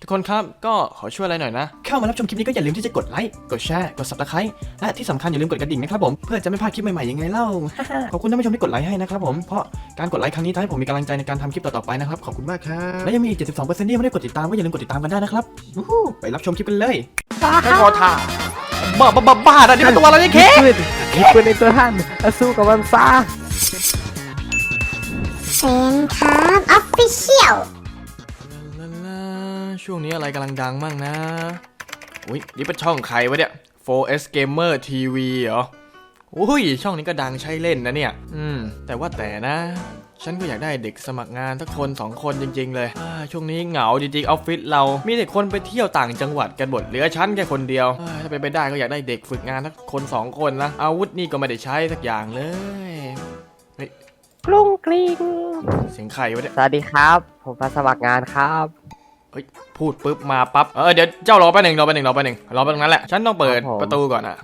ทุกคนครับก็ขอช่วยอะไรหน่อยนะ เข้ามารับชมคลิปนี้ก็อย่าลืมที่จะกดไลค์กดแชร์กด subscribe และที่สำคัญอย่าลืมกดกระดิ่งนะครับผมเพื่อจะไม่พลาดคลิปใหม่ๆยังไงเล่า ขอบคุณท่านผู้ชมที่กดไลค์ให้นะครับผมเพราะการกดไลค์ครั้งนี้ทำให้ผมมีกำลังใจในการทำคลิปต่อๆไปนะครับขอบคุณมากครับและยังมีอีก 72%ที่ยังไม่ได้กดติดตามก็อย่าลืมกดติดตามกันได้นะครับวู้ฮู้ไปรับชมคลิปกันเลยไม่พอท่าบ้าบ้าบ้าบ้านะนี่มันตัวอะไรเนี่ยเค้กปืนมีปืนในตัวท่านแล้วสู้กับมันซะเซนครับออฟฟิเชียลลาลา ช่วงนี้อะไรกำลังดังมั่งนะ อุ้ยนี่เป็นช่องใครวะเนี่ย 4S Gamer TV เหรอ อุ้ย ช่องนี้ก็ดังใช้เล่นนะเนี่ย อืม แต่ว่าแต่นะ ฉันก็อยากได้เด็กสมัครงานทักคนสองคนจริง ๆ เลยอ่าช่วงนี้เหงาจริงๆออฟฟิศเรา มีแต่คนไปเที่ยวต่างจังหวัดกันหมดเหลือฉันแค่คนเดียวอ่าถ้าเป็นไปได้ก็อยากได้เด็กฝึกงานทักคนสองคนนะ อาวุธนี่ก็ไม่ได้ใช้สักอย่างเลย กรุ้งกริ้งเสียงใครวะเนี่ย สวัสดีครับ ผมมาสมัครงานครับ เฮ้ยพูดปุ๊บมาปั๊บเออเดี๋ยวเจ้ารอแป๊บหนึ่งรอแป๊บหนึ่งรอแป๊บหนึ่งรอแป๊บนึงนั้นแหละฉันต้องเปิดครับผม ประตูก่อนอะ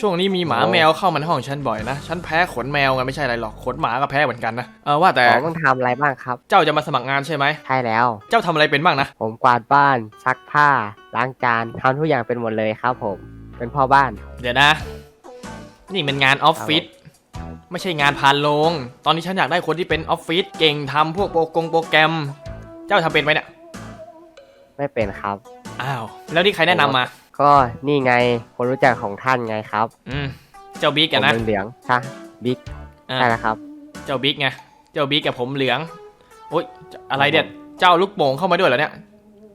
ช่วงนี้มีหมาโอ้แมวเข้ามาในห้องฉันบ่อยนะฉันแพ้ขนแมวไงไม่ใช่อะไรหรอกขนหมาก็แพ้เหมือนกันนะเออว่าแต่ผมต้องทำอะไรบ้างครับ เจ้าจะมาสมัครงานใช่ไหมใช่แล้ว เจ้าทำอะไรเป็นบ้างนะผมกวาดบ้าน ซักผ้า ล้างจานทำทุกอย่างเป็นหมดเลยครับผม เป็นพ่อบ้าน เดี๋ยวนะ นี่มันงานออฟฟิศไม่ใช่งานพานโลงตอนนี้ฉันอยากได้คนที่เป็นออฟฟิศเก่งทำพวกโปรกงโปรแกรม เจ้าทำเป็นไหมเนี่ย ไม่เป็นครับ อ้าว แล้วนี่ใครแนะนำมา ก็นี่ไงคนรู้จักของท่านไงครับอืม เจ้าบิ๊กผอะมนะเหลืองๆใช่บิ๊กอ่าใช่แล้วครับ เจ้าบิ๊กไง เจ้าบิ๊กกับผมเหลืองโอ๊ยอะไรเนี่ยเจ้าลูกโป่งเข้ามาด้วยเหรอเนี่ย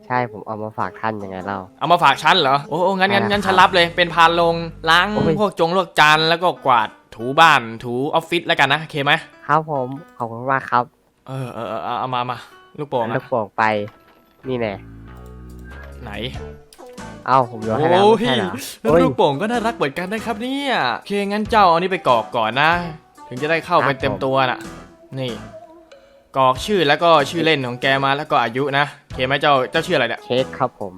ใช่ผมเอามาฝากท่านยังไงเล่า เอามาฝากฉันเหรอ โอ้โอ้งั้นงั้นใช่งั้นครับฉันรับเลย เป็นพานลงล้างโอ้ย พวกจงลวกจานแล้วก็กวาดถูบ้านถูออฟฟิศแล้วกันนะโอเคไหมครับผมขอบคุณมากครับเออเออเออเอาเอามามาลูกโป่งลูอะกโป่งไป นี่แน่ ไหนเอ้าผมโยนให้แล้วโอ้ไม่ยใช่เหรอแล้วโอ้ยลูกโป่งก็น่ารักเหมือนกันนะครับเนี่ยโอเคงั้นเจ้าเอานี่ไปกรอกก่อนนะ ถึงจะได้เข้าไปครับเต็มตัวน่ะ นี่กรอกชื่อแล้วก็ชื่อเล่นของแกมาแล้วก็อายุนะโอเคไหมเจ้าเจ้าชื่ออะไรเนี่ยเค้กครับผม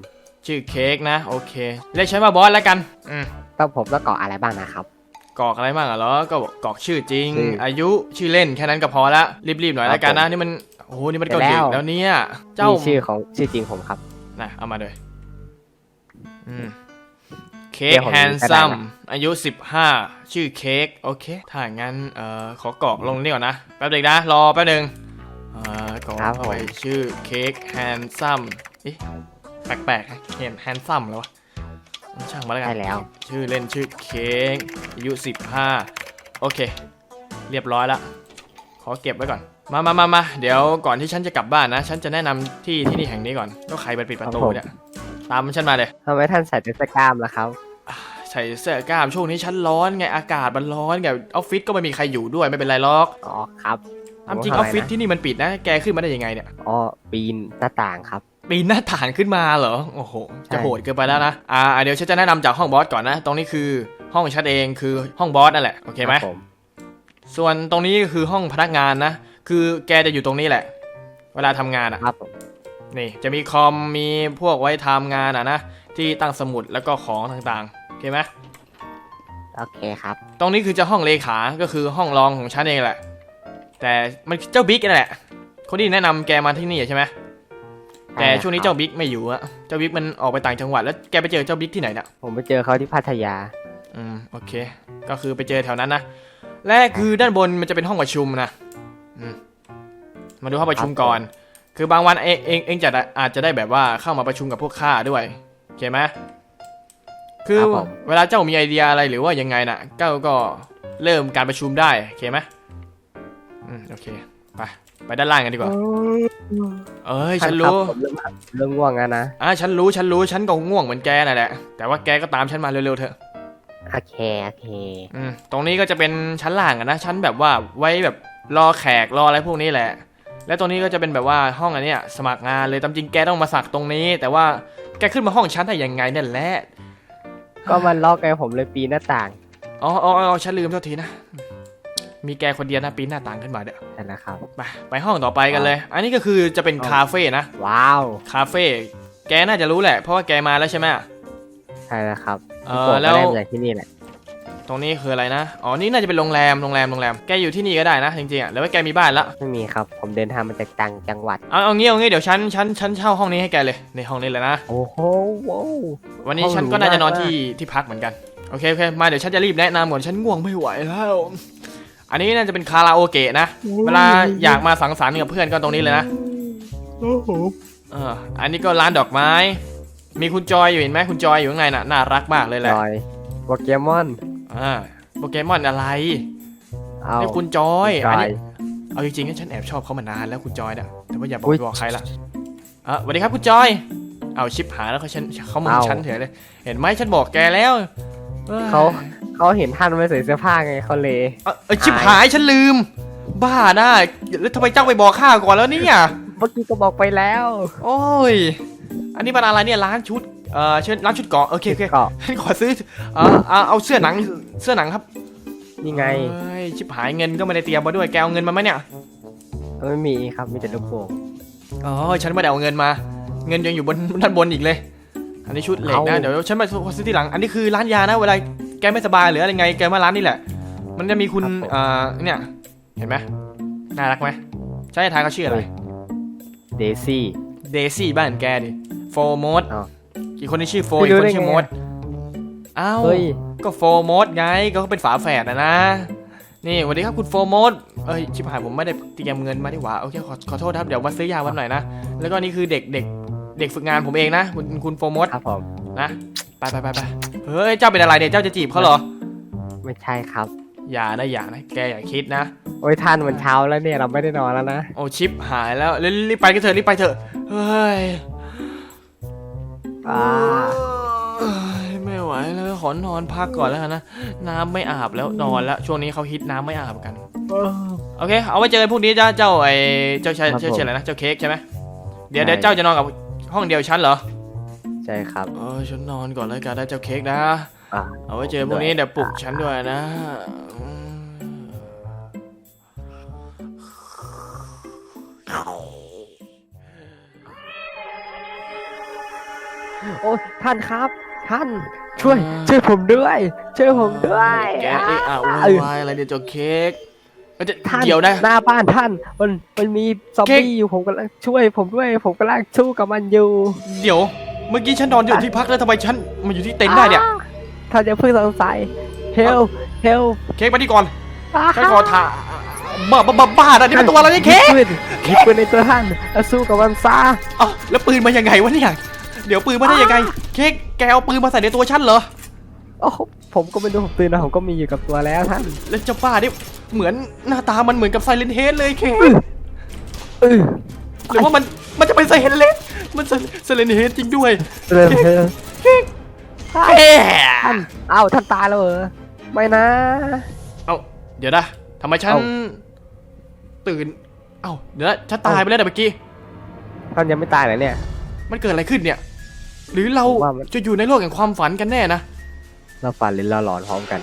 ชื่อเค้กนะ โอเคเรียกฉันว่าบอสแล้วกัน อืมต้องผมต้องเกาะอะไรบ้างนะครับกรอกอะไรบ้างอะเหรอก็บอกกรอกชื่อจริงชื่ออายุชื่อเล่นแค่นั้นก็พอละรีบๆหน่อยครับแล้วกันนะผมนี่มันโอ้โหนี่มันเสร็ก็จเก่งแล้วแล้วเนี่ย เจ้านี่ชื่อของชื่อจริงผมครับ นะเอามาเลยอืมเค้กเดี๋ยวผมแฮนกระซัดาษมนะอายุ 15 ชื่อเค้กโอเค ถ้างั้นเอ่อขอกรอกลงนี่ก่อนนะ แป๊บเดียวนะ รอแป๊บหนึงเอ่อกรอกเข้าไปชื่อเค้กแฮนซัมเอ๊ะแปลกๆเห็นแฮนซัมแล้ววะช่างมาแล้วกันใช่แล้ว ชื่อเล่นชื่อเค้กอายุ 15 โอเค เรียบร้อยละ ขอเก็บไว้ก่อน มามามามาเดี๋ยวก่อนที่ฉันจะกลับบ้านนะ ฉันจะแนะนำที่ที่นี่แห่งนี้ก่อน ก็ใครไปปิดประตูครับผมเนี่ย ตามฉันมาเลย ทำไมท่านใส่แต่เสื้อกล้ามล่ะครับ ใส่เสื้อกล้ามช่วงนี้ฉันร้อนไง อากาศมันร้อนไง ออฟฟิศก็ไม่มีใครอยู่ด้วยไม่เป็นไรหรอกอ๋อครับตามจริงอผอมฟว่าฟิศทำไมนะที่นี่มันปิดนะ แกขึ้นมาได้ยังไงเนี่ย อ๋อปีนหน้าต่างครับ ปีนหน้าต่างขึ้นมาเหรอ โอ้โห จะใช่โหดเกินไปแล้วนะ อ่า เดี๋ยวฉันจะแนะนำจากห้องบอสก่อนนะ ตรงนี้คือห้องฉันเองคือห้องบอสนั่นแหละ โอเคไหมรับผมส่วนตรงนี้ก็คือห้องพนักงานนะ คือแกจะอยู่ตรงนี้แหละ เวลาทำงานอะ ครับผมนี่จะมีคอมมีพวกไว้ทำงานอะนะ ที่ตั้งสมุดแล้วก็ของต่างๆโอเคไหมโอเคครับตรงนี้คือจะห้องเลขา ก็คือห้องรองของฉันเองแหละ แต่มันเจ้าบิ๊กนั่นแหละ คนที่แนะนำแกมาที่นี่ใช่ไหมแต่ช่วงนี้เจ้าบิ๊กไม่อยู่อะเจ้าบิ๊กมันออกไปต่างจังหวัดแล้วแกไปเจอเจ้าบิ๊กที่ไหนน่ะ ผมไปเจอเขาที่พัทยา อืมโอเค ก็คือไปเจอแถวนั้นนะ และคือด้านบนมันจะเป็นห้องประชุมนะอื มมาดูห้องประชุมก่อน คือบางวันเองเองเองจะได้อาจจะได้แบบว่าเข้ามาประชุมกับพวกข้าด้วยโอเคไหมคือครับผมเวลาเจ้ามีไอเดียอะไรหรือว่ายังไงน่ะเจ้าก็เริ่มการประชุมได้โอเคไหมอืมโอเคไปไปด้านล่างกันดีกว่า เอ้ยฉันรู้ท่าคบผมเริ่มเริ่มง่วงแล้วนะอะฉันรู้ฉันรู้ฉันก็ง่วงเหมือนแกนั่นแหละ แต่ว่าแกก็ตามฉันมาเร็วๆเถอะโอเคโอเคอืมตรงนี้ก็จะเป็นชั้นล่างอะนะชั้นแบบว่าไว้แบบ รอแขกรออะไรพวกนี้แหละ และตรงนี้ก็จะเป็นแบบว่าห้องอันเนี้ยสมัครงานเลยตามจริงแกต้องมาสักตรงนี้ แต่ว่าแกขึ้นมาห้องชั้นได้ยังไงนั่นแหละก็มันล็อกไงผมเลยปีนหน้าต่างอ๋ออ๋ออ๋อฉันลืมเท่าทีนะ มีแกคนเดียวนะปีนหน้าต่างขึ้นมาเดี๋ยวนั่นนะครับ ไปไปห้องต่อไปกันเลย อันนี้ก็คือจะเป็นอ๋อคาเฟ่นะว้าวคาเฟ่แกน่าจะรู้แหละเพราะว่าแกมาแล้วใช่ไหมใช่แล้วครับเอผมอก็แล้วได้มาจากที่นี่แหละ ตรงนี้คืออะไรนะ อ๋อ นี่น่าจะเป็นโรงแรม โรงแรม โรงแรม แกอยู่ที่นี่ก็ได้นะ จริงๆอะแล้วว่าแกมีบ้านละไม่มีครับ ผมเดินทางมาจากจังจังหวัด เอาเอางี้เอางี้เดี๋ยวฉัน ฉัน ฉันเช่าห้องนี้ให้แกเลย ในห้องนี้เลยนะ โอ้โหว้าววันนี้ห้องฉันหรูก็น่าจะนอนมากที่ ที่พักเหมือนกัน โอเค โอเค มาเดี๋ยวฉันจะรีบแนะนำก่อนฉันง่วงไม่ไหวแล้ว อันนี้น่าจะเป็นคาราโอเกะนะ เวลาอยากมาสังสรรค์กับเพื่อนก็ตรงนี้เลยนะโอ้โหเอออันนี้ก็ร้านดอกไม้ มีคุณจอยอยู่เห็นไหมคุณจอยอยู่ข้างในน่ะ น่ารักมากเลยแหจละอยโปเกมอน อ่าโปเกมอนอะไรเอานี่คุณจอยจอันอนี้ยเอาจริงๆนะฉันแอบชอบเขามานานแล้วคุณจอยเนี่ยแต่ว่าอย่าบอกอุ๊ย บอกใครละอะสวัสดีครับคุณจอย เอาชิปหายแล้วเขาฉันเขามึงเอาฉันเถอะเลย เห็นไหมฉันบอกแกแล้วอ้ย เขาเขาเห็นท่านไม่ใส่เสื้อผ้าไงเขาเลย เอ้ยเอ้ยชิปหายฉันลืม บ้านะแล้วทำไมเจ้าไปบอกข้าก่อนแล้วเนี่ย เมื่อกี้ก็บอกไปแล้ว โอ้ย อันนี้เป็นอะไรเนี่ยร้านชุด เอ่อเชิญร้านชุดเกาะโอเคโอเคก็ฉันขอซื้อเอ่อเอาเอาเสื้อหนังเสื้อหนังครับนี่ไงเอ้ยชิบหายเงินก็ไม่ได้เตรียมมาด้วยแกเอาเงินมาไหมเนี่ยไม่มีครับมีแต่ลูกโป่งอ๋อฉันไม่ได้เอาเงินมา เงินยังอยู่บนด้านบนอีกเลย อันนี้ชุดเหล็กนะเอาเดี๋ยวฉันมาซื้อทีหลัง อันนี้คือร้านยานะเวลาแกไม่สบายหรืออะไรไงแกมาร้านนี่แหละ มันจะมีคุณเอ่อเนี่ยเห็นไหมน่ารักไหมใช่ทายเขาชื่ออะไรเดซี่เดซี่บ้านแกดิโฟร์โมดอ้าวอี กคนที่ชื่อโฟไม่อีกรู้คนได้ชื่อไงโมดอ้าวเฮ้ยก็โฟร์โมดไงก็เขาเป็นฝาแฝดนะนะ นี่สวัสดีครับคุณโฟร์โมดเอ้ยชิบหายผมไม่ได้เตรียมเงินมาดีกว่าโอเคขอขอโทษครับเดี๋ยวมาซื้อยาวันหน่อยนะแล้วก็นี่คือเด็กเด็กเด็กฝึกงานผมเองนะ คุณคุณโฟร์โมดครับผมนะไปไปไปไปเฮ้ยเจ้าเป็นอะไรเนี่ยเจ้าจะจีบเขาเหรอ ไม่ใช่ครับ อย่านะอย่านะแกอย่าคิดนะโอ้ยท่านมันเช้าแล้วเนี่ยเราไม่ได้นอนแล้วนะโอ้ชิปหายแล้วรีบรีบไปกันเถอะรีบไปเถอะเฮ้ย อ่าเอ้ยไม่ไหวแล้วขอนอนพักก่อนแล้วกันนะ น้ำไม่อาบแล้วนอนแล้ว ช่วงนี้เขาฮิตน้ำไม่อาบกัน โอเค เอาไว้เจอกันพรุ่งนี้จ้าเจ้าไอเจ้าชายครับเจ้าผมชื่ออะไรนะ เจ้าเค้กใช่ไหมเดี๋ยวใช่เดี๋ยวเจ้าจะนอนกับห้องเดียวฉันเหรอ ใช่ครับ เออฉันนอนก่อนแล้วกันนะเจ้าเค้กนะ อะ เอาไว้เจอพรุ่งนี้เดี๋ยวปลุกฉันด้วยนะอืม โอ้ท่านครับ ท่านช่วยช่วยผมด้วยช่วยผมด้วยแกเอะอะโวเออยวายอะไรเดี๋ยวเจ้าเค้กเอ้ยเดี๋ยวท่านเดี๋ยวนะ หน้าบ้านท่าน มันมันมีซอมเค้ก บี้อยู่ผมกำลังช่วยผมด้วย ผมกำลังสู้กับมันอยู่เดี๋ยว เมื่อกี้ฉันนอนอยู่ที่พักแล้วทำไมฉันมาอยู่ที่เต็นท์ได้เนี่ยอ่าท่านจะเพิ่งสงสัยเฮลเฮลเค้กมาที่ก่อนฉันขอถามบ้าบ้าบ้าบ้านะนี่เป็นตัวอะไรเนี่ยเค้กปืนมีปืนในตัวท่านแล้วสู้กับมันซะ เอ้าแล้วปืนมายังไงวะเนี่ย เดี๋ยวปืนมาได้ยังไง เค้กแกเอาปืนมาใส่ในตัวฉันเหรอ โอ้โหผมก็ไม่รู้ผมปืนนะผมก็มีอยู่กับตัวแล้วท่านแล้วเจ้าป้านี่เหมือนหน้าตามันเหมือนกับไซเลนเฮดเลยเค้กเออหรือว่ามันมันจะเป็นไซเลนมันไซเลนเฮดจริงด้วยเริ่มเธอเฮ้ท่านเอ้าท่านตายแล้วเหรอไม่นะ เอาเดี๋ยวนะทำไมฉันเอ้าตื่น เอ้าเดี๋ยวนะฉันตายไปแล้วแต่เมื่อกี้ท่านยังไม่ตายเหรอเนี่ย มันเกิดอะไรขึ้นเนี่ย หรือเราว่ามัน จะอยู่ในโลกแห่งความฝันกันแน่นะ เราฝันหรือเราหลอนพร้อมกัน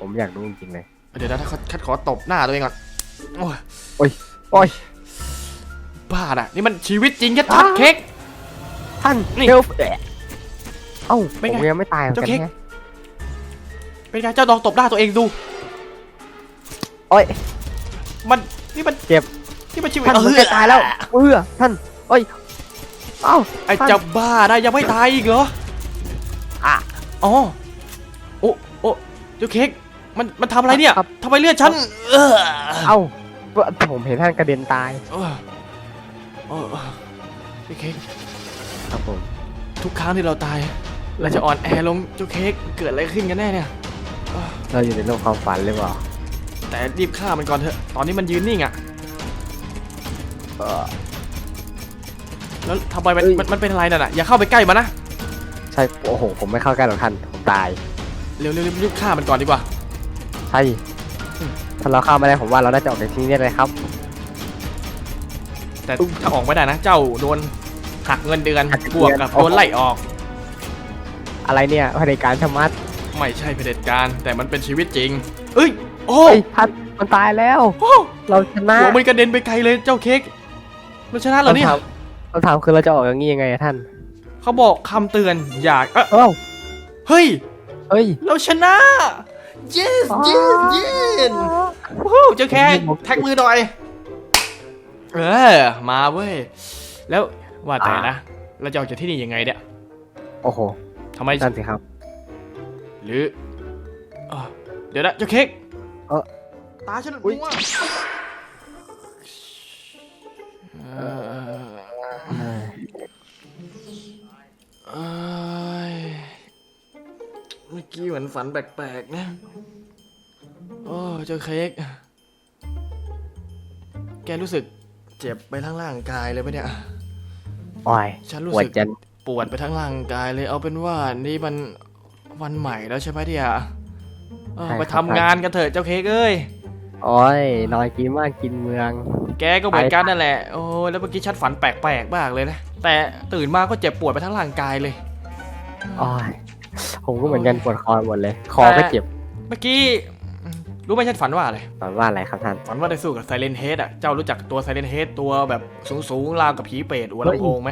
ผมอยากรู้จริงๆเลย เดี๋ยวนะถ้าฉันขอตบหน้าตัวเองก่อนโอ้ยโอ้ย บ้าน่ะ นี่มันชีวิตจริงชัดๆอ้าเค้ก ท่านนี่เฮลเอะเอ้าเป็นไงผมยังไม่ตายเหมือนเจ้ากันเค้ก แฮะเป็นไงเจ้าลองตบหน้าตัวเองดู โอ้ย มันนี่มันเจ็บ นี่มันชีวิตท่านเอมันอจะตายแล้วเออท่านโอ้ย เอ้าไอ้เจ้าบ้าได้ยังไม่ตายอีกเหรออะอ๋อโอ้โอ้เจ้าเค้กมันมันทำอะไรเนี่ยครับ ทำไมเลือดฉันเออเอ้าผมเห็นท่านกระเด็นตายเออเออเจ้าเค้กครับผมทุกครั้งที่เราตาย เราจะอ่อนแอลงเจ้าเค้กเกิดอะไรขึ้นกันแน่เนี่ย เราอยู่ในโลกความฝันหรือเปล่าแต่รีบฆ่ามันก่อนเถอะ ตอนนี้มันยืนนิ่งอะเออ แล้วทำไมมันเอ้ย มันมันเป็นอะไรน่ะน่ะอย่าเข้าไปใกล้มันนะใช่โอ้โหผมไม่เข้าใกล้หรอกท่านผมตายเร็วเร็วเร็วรีบฆ่ามันก่อนดีกว่า ใช่ถ้าเราเข้าไม่ได้ผมว่าเราน่าจะออกจากที่นี่เลยครับแต่ถ้าออกไม่ได้นะเจ้าโดนหักเงินเดือนหักเงินบวกกับโอ้โดโหนไล่ออก อะไรเนี่ยเผด็จการชะมัดไม่ใช่เผด็จการ แต่มันเป็นชีวิตจริง เอ้ย โอ้เฮ้ยท่านมันตายแล้ว โอ้เราชนะหัวมันกระเด็นไปไกลเลยเจ้าเค้กเราชนะเหรอเนี่ยคำถามคำถามคือเราจะออกอย่างนี้ยังไงอะท่านเขาบอกคำเตือนอยากเอ้อเอ้าเฮ้ย เฮ้ย เราชนะ yes yes yes วู้เจ้าแค่แท็กมือหน่อย เออ มาเว้ย แล้วว่าแต่นะ เราจะออกจากที่นี่ยังไงเนี่ยโอ้โหทำไม นั่นสิครับ หรือเอ่อเดี๋ยวนะเจ้าเค้กเอ่อตาฉันอุ๊ยม่วงเอ่อ เอ้ยเมื่อกี้เหมือนฝันแปลกๆนะ โอ้เจ้าเค้ก แกรู้สึกเจ็บไปทั้งร่างกายเลยปะเนี่ย โอ้ยฉันรู้ปวดสึกจะปวดไปทั้งร่างกายเลย เอาเป็นว่านี่มันวันใหม่แล้วใช่ไหมเดียเออไปทำงานกันเถอะเจ้าเค้กเอ้ย โอ้ยนอนกินมากกินเมือง แกก็เหมือนกันนั่นแหละ โอ้แล้วเมื่อกี้ฉันฝันแปลกๆมากเลยนะ แต่ตื่นมาก็เจ็บปวดไปทั้งร่างกายเลยโอ้ยผมก็เหมือนกันปวดคอหมดเลย คอก็เจ็บเมื่อกี้อืมรู้ไหมฉันฝันว่าอะไร ตอนว่าอะไรครับท่าน ฝันว่าได้สู้กับไซเลนเฮดอะ เจ้ารู้จักตัวไซเลนเฮดตัวแบบสูงๆราวกับผีเปรตหัวลำโพงไหม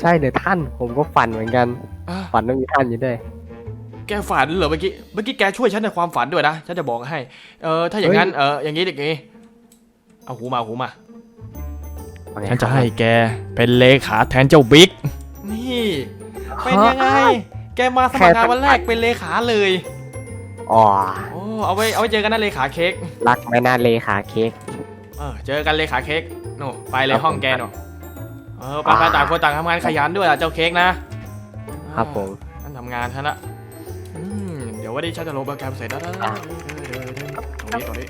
ใช่เลยท่าน ผมก็ฝันเหมือนกัน อะฝันว่ามีท่านอยู่ด้วย แกฝันเหรอเมื่อกี้ เมื่อกี้แกช่วยฉันในความฝันด้วยนะ ฉันจะบอกให้ เออถ้าอย่างนั้น เอออย่างนี้อย่างนี้ เอาหูมาเอาหูมา ว่าไงฉันจะครับให้แกเป็นเลขาแทนเจ้าบิ๊กนี่เป็นยังไง แกมาสมัครงานวันแรกเป็นเลขาเลยอ๋อโอ้เอาไว้เอาไว้เจอกันนะเลขาเค้กรักไม่น่าเลขาเค้กเออเจอกันเลขาเค้กโน่ไปเลยครับห้องแกโน่เออไปไปอ่าต่างคนต่างทำงานขยันด้วยอะเจ้าเค้กนะครับผมฉันทำงานฉันละอืมเดี๋ยววันนี้ฉันจะลงโปรแกรมเสร็จแล้วนะอ่าตรงนี้ตรงนี้